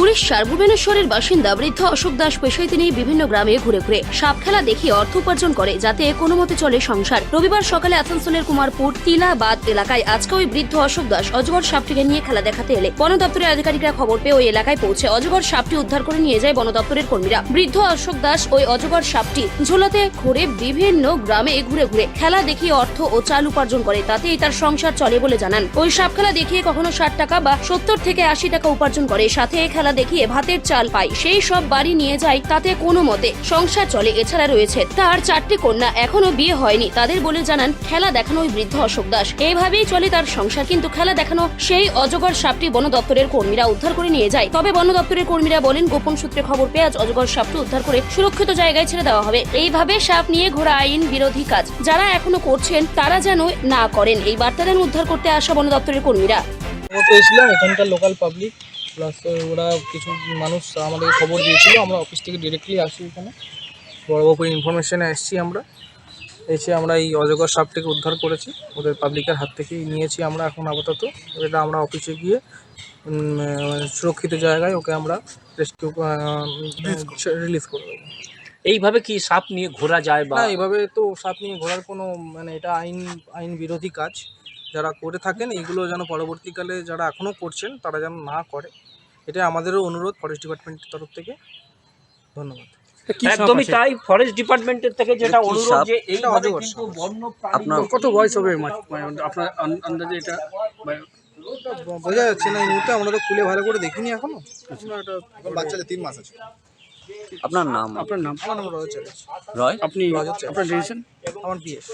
উড়িষ্যার ভুবনেশ্বরের বাসিন্দা বৃদ্ধ অশোক দাস পেশায় তিনি বিভিন্ন গ্রামে ঘুরে ঘুরে সাপ খেলা দেখিয়ে অর্থ উপার্জন করে, যাতে কোনো মতে চলে সংসার। রবিবার সকালে আসানসোলের কুমারপুর তিলাবাদ এলাকায় আজকে ওই বৃদ্ধ অশোক দাস অজগর সাপটিকে নিয়ে খেলা দেখাতে এলে বন দপ্তরের আধিকারিকরা খবর পেয়ে ওই এলাকায় পৌঁছে অজগর সাপটি উদ্ধার করে নিয়ে যায় বন দপ্তরের কর্মীরা। বৃদ্ধ অশোক দাস ওই অজগর সাপটি ঝোলাতে ঘুরে বিভিন্ন গ্রামে ঘুরে ঘুরে খেলা দেখিয়ে অর্থ ও চাল উপার্জন করে, তাতেই তার সংসার চলে বলে জানান। ওই সাপ খেলা দেখিয়ে কখনো ষাট টাকা বা সত্তর থেকে আশি টাকা উপার্জন করে, সাথে এই খেলা দেখিয়ে ভাতের চাল পায় সেই সব বাড়ি নিয়ে যায় তাতে কোনো মতে। সংসার চলে, এছাড়া রয়েছে। তার চারটি কন্যা এখনও বিয়ে হয়নি। তাদের বলে জানান, খেলা দেখানো ওই বৃদ্ধ অশোক দাস। এইভাবেই চলে তার সংসার, কিন্তু খেলা দেখানো সেই অজগর সাপটি বন দপ্তরের কর্মীরা উদ্ধার করে নিয়ে যায়। তবে বন দপ্তরের কর্মীরা বলেন, গোপন সূত্রে খবর পেয়ে আজ অজগর সাপটি উদ্ধার করে সুরক্ষিত জায়গায় ছেড়ে দেওয়া হবে। এইভাবে সাপ নিয়ে ঘোরা আইন বিরোধী কাজ। যারা এখনও করছেন, তারা যেন না করেন। এই বার্তা উদ্ধার করতে আসা বন দপ্তরের কর্মীরা। এখানকার লোকাল পাবলিক প্লাস ওরা কিছু মানুষ আমাদের খবর দিয়েছিল আমরা অফিস থেকে ডিরেক্টলি আসি এখানে। বড়বাবুর ইনফরমেশনে এসেছি আমরা। এসে আমরা এই অজগর সাপটিকে উদ্ধার করেছি। ওদের পাবলিকের হাত থেকেই নিয়েছি আমরা এখন আপাতত। এটা আমরা অফিসে গিয়ে সুরক্ষিত জায়গায় ওকে আমরা রেস্কিউ রিলিজ করে দেবো এইভাবে কি সাপ নিয়ে ঘোরা যায় বা এইভাবে তো সাপ নিয়ে ঘোরার কোনো মানে এটা আইন আইন বিরোধী কাজ। যারা করে থাকেন এইগুলো যেন পরবর্তীকালে যারা এখনও করছেন তারা যেন না করে। এটা আমাদেরও অনুরোধ ফরেস্ট ডিপার্টমেন্টের তরফ থেকে। ধন্যবাদ। একদমই তাই ফরেস্ট ডিপার্টমেন্টের থেকে যেটা অনুরোধ যে এটা এইভাবে কিন্তু বন্য আপনার কত বয়স হবে আপনার আন্দাজে এটা বোঝা যাচ্ছে না এই মুহূর্তে আমরা তো খুলে ভালো করে দেখিনি এখনও। আমরা বাচ্চাদের তিন মাস আছে। আপনার নাম? আপনার নাম? আমার নাম রয় আপনি আপনার ডিসিশন আমার পিএস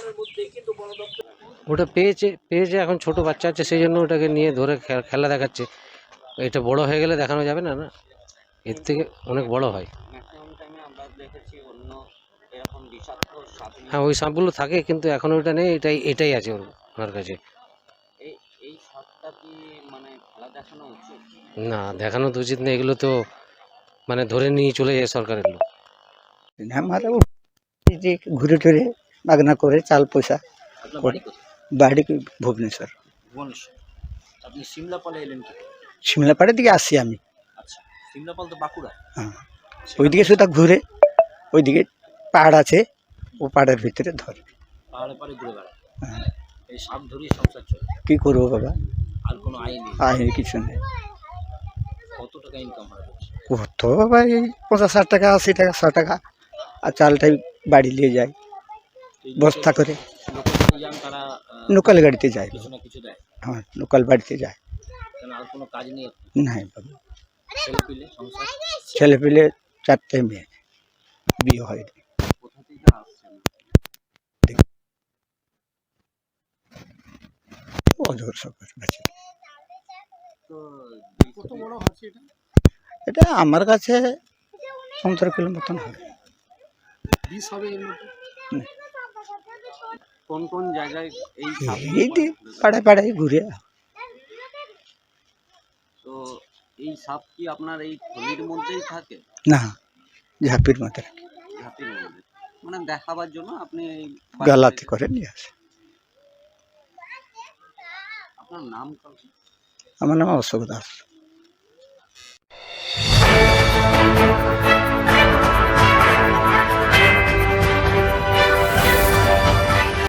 ওটা পেয়েছে পেয়েছে এখন ছোট বাচ্চা আছে সেই জন্য ওটাকে নিয়ে ধরে খেলা দেখাচ্ছে। এটা বড় হয়ে গেলে দেখানো যাবে না না? এর থেকে অনেক বড় হয়। হ্যাঁ ওই সাপগুলো থাকে কিন্তু এখন ওইটা নেই এটাই এটাই আছে ওর ওনার কাছে। না দেখানো তো উচিত না এগুলো তো মানে ধরে নিয়ে চলে যায় সরকারের লোক। এই ঘুরে টুরে বাগনা করে চাল পয়সা করে। বাড়ি? ভুবনেশ্বর? ভুবনেশ্বর। আপনি সিমলাপালে এলেন কি? করে? দিকে আসছি আমি। আচ্ছা সিমলাপাল তো বাঁকুড়া। হ্যাঁ ওইদিকে শুধু ঘুরে ওইদিকে পাহাড় আছে ও পাহাড়ের ভিতরে ধরে। পাহাড়ে পাড়ে ঘুরে বেড়ায়। হ্যাঁ। এই সাপ ধরেই সংসার চলে। কি করব বাবা? আর কোনো আইন নেই। আয় কিছু নেই। কত টাকা ইনকাম হয় কত বাবা এই পঞ্চাশ ষাট টাকা আশি টাকা ষাট টাকা আর চালটাই বাড়ি নিয়ে যায় বস্তা করে। যান তারা লোকাল গাড়িতে যায়। কিছু না কিছু দেয়। হ্যাঁ লোকাল বাড়িতে যায়। আর কোনো কাজ নেই? নাই বাবা। ছেলে পিলে সংসার? ছেলে চারটে মেয়ে। বিয়ে হয়। কোথা থেকে আসছেন? অজর এটা? এটা আমার কাছে পনেরো কিলো মতন হবে হবে কোন কোন জায়গায় এই পাড়ায় পাড়ায় ঘুরে তো এই সাপ কি আপনার এই থলির মধ্যেই থাকে? না ঝাঁপির মতো রাখি ঝাঁপির মধ্যে। মানে দেখাবার জন্য আপনি এই গালাতে করে নিয়ে আসে। আপনার নাম আমার নাম অশোক দাস।